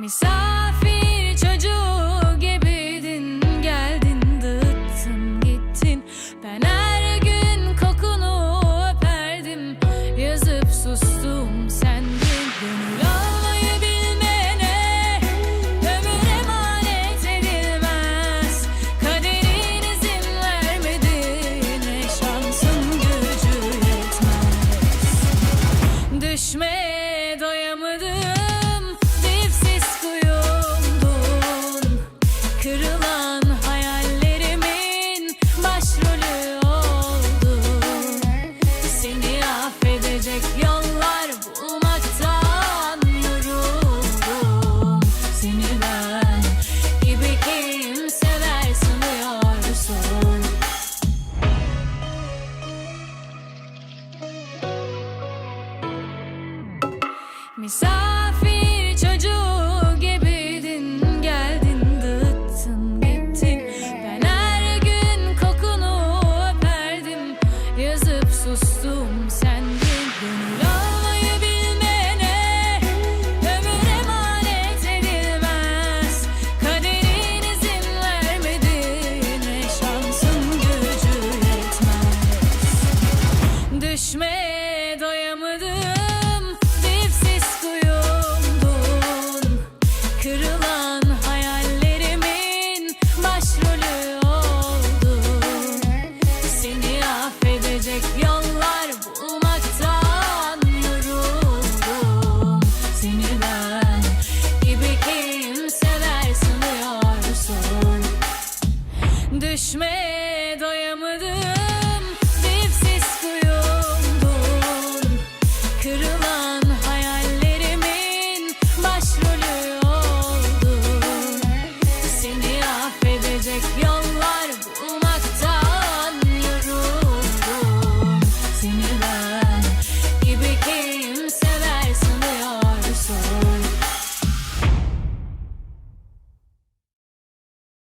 Me Misa Hayallerimin Başrolü oldun Seni affedecek yollar bulmaktan yoruldum. Seni ben gibi kim sever sanıyorsun. Misafir sustum sendin Gönül bilmene Ömür emanet edilmez. Kaderin izin vermedi. Şansın gücü yetmez. Düşmeye Düşmeye doyamadım.